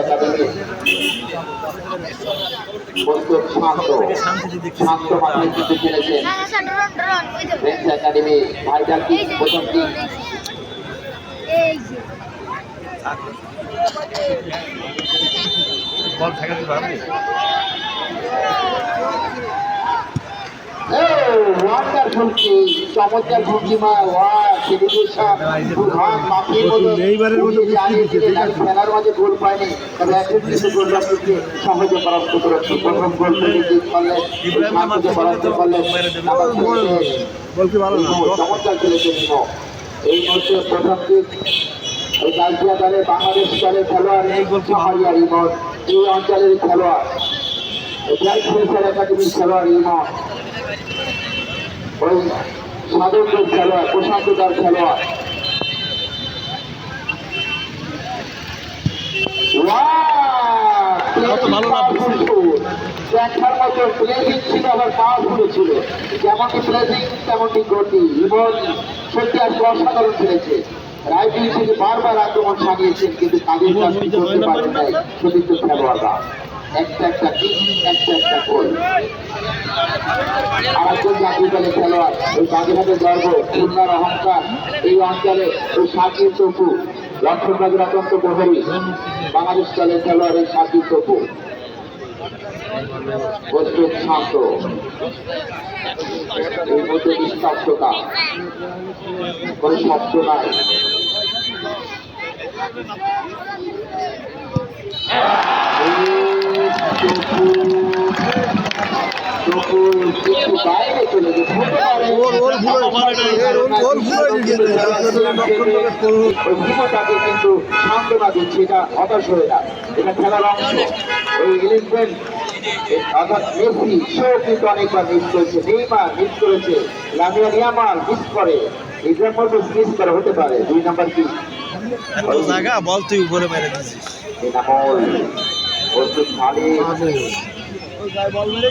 Academy প্রস্তুত wonderful কি চমৎকার ভঙ্গিমা ওয়া সেলিব্রেশন প্রধান মাফির মতো এইবারের মতো উনি জানিয়ে দিলেন আর খেলার মাঝে গোল পায়নি। তবে এখন কিন্তু গোলরক্ষককে সহজে পরাস্ত করেছে প্রথম গোল থেকে জিত করলেন শান্তকে পরাস্ত করলেন আবার খেলেছে বল কি ভালো চমৎকার খেলেছে এই মুহূর্তে প্রথম দিক এই গালজিয়া দলের বাংলাদেশ দলের খেলোয়াড় এই সাহারিয়ার ইমন এই অঞ্চলের খেলোয়াড়। ব্রাইট ফিউচার একাডেমির খেলোয়াড় ইমন। ওই সাধকদের খেলোয়াড় প্রশান্তদার খেলোয়াড়? দেখার মতো প্লেজিং ছিল আবার পাওয়ারফুল ছিল যেমনটি প্লেজিং তেমনটি গতি এবং সত্যি আজকে অসাধারণ খেলেছে রাইটিং থেকে বারবার আক্রমণ সানিয়েছেন কিন্তু তাদের সতীর্থ খেলোয়াড়রা একটা একটা একটা একটা গোল জাতীয় খেলোয়াড়, ওই বাগেরহাটের গর্ব, খুলনার এই অঞ্চলে ওই সাকিব তপু লক্ষণবাগের অত্যন্ত প্রহরী, বাংলাদেশ দলের খেলোয়াড় এই সাকিব তপু প্রস্তুত শান্ত। এই মধ্যে শব্দ নাই তপু একটু বাইরে চলে গেছে ওর ওর ভুল হয়েছে এর ওর ওর ভুল হয়েছে ওই বিপদটাকে কিন্তু সান্ত্বনা দিচ্ছে এটা হতাশ হয়ে না এটা খেলার অংশ ওই ইলেভেন অর্থাৎ মেসি সেও কিন্তু অনেকবার মিস করেছে নেইমার মিস করেছে লামিয়া ইয়ামাল মিস করে মিস হতে পারে দুই নাম্বার কি জায়গা বল তুই উপরে মেরে দিছিস বল বল মেরে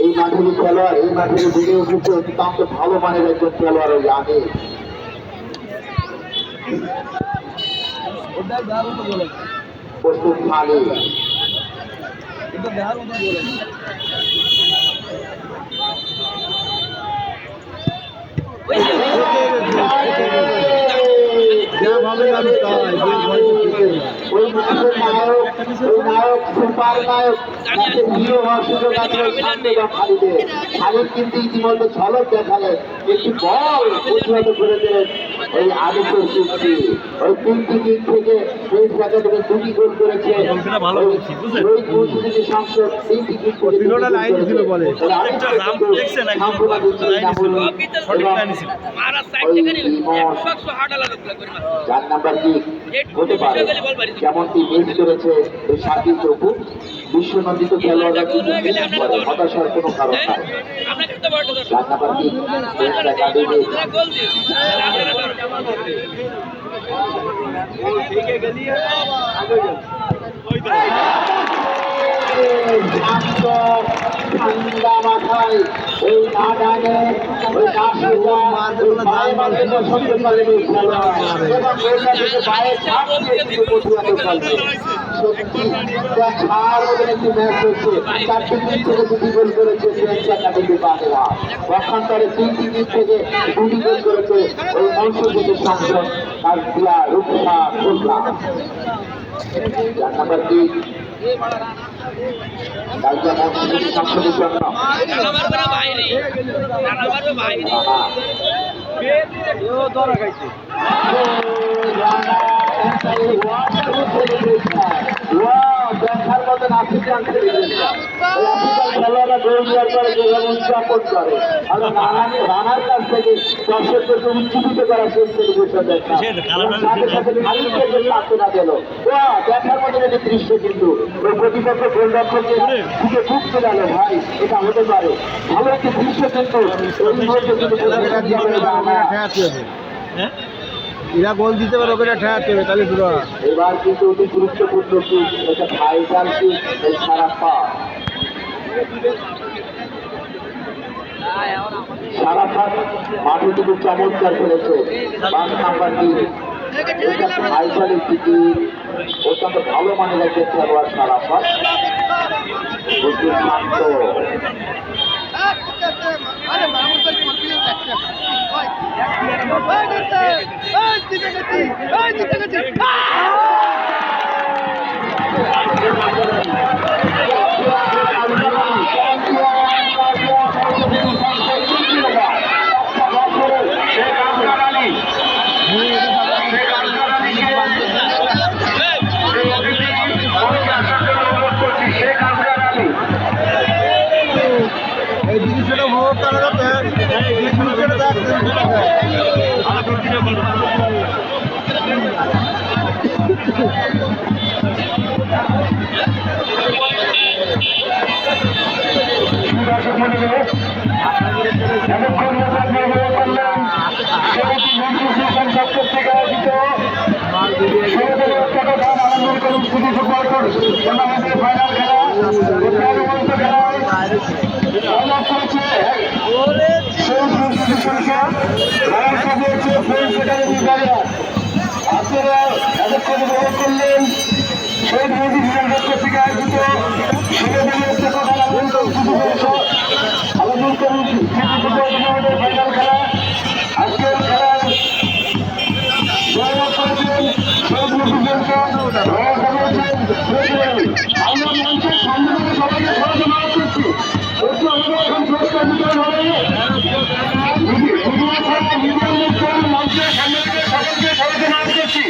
এই মাঠেরই খেলোয়াড় এই মাঠেরই বেড়ে উঠেছে অত্যন্ত ভালো মানের একজন খেলোয়াড় ওই আমি প্রস্তুত খালিদ। কিন্তু ইতিমধ্যে ঝলক দেখালেন। একটি বল প্রতিহত করে দিলেন ওই আদেশের সৃষ্টি ওই তিনটি দিক থেকে ফ্রেন্স একাডেমি দুটি গোল করেছে। করছি, ওই মুন্সিপালিটি তিনটি দিক চার নাম্বার কি? হতে পারে। যেমনটি মিস করেছে এই সাকিব তবু বিশ্বনন্দিত খেলোয়াড়রা কিন্তু হতাশার কোনো কারণ নাই। ঠান্ডা মাথায় ওই না ডানে ওই না সত্যি ম্যাচ হচ্ছে চারটি টিম থেকে করেছে ফ্রেঞ্চ একাডেমি বাংলা পক্ষান্তরে তিনটি সংসদ তার দিয়া রূপসা খুলনা তিন জন্য দেখার মতন আফ্রিকান খেলোয়াড়রা গোল দেওয়ার পরে যেভাবে উদযাপন করে আর রানার রানার কাছ থেকে দর্শকদেরকে উজ্জীবিত করা সেই সেলিব্রেশন দেখা সাথে সাথে দৃশ্য কিন্তু এরা গোল দিতে পারে, ওকে ঠেকাতে হবে, তাহলে পুরো এবার কিন্তু অতি গুরুত্বপূর্ণ এটা এই সারা অত্যন্ত ভালো মানের একজন খেলোয়াড় সারা শান্ত আরে মামুন তো কনফিডেন্স আছে ওই ওই দিতে ওই দিতে গেছি দিতে গেছি আপনারা এতক্ষণ উপভোগ করলেন সেই ডিভিশন পক্ষ থেকে আয়োজিত ছেলেদের একটা কথা আলোচনা করুন আমাদের ফাইনাল খেলা। আজকের খেলায় জয়লাভ করেছেন সেই ডিভিশন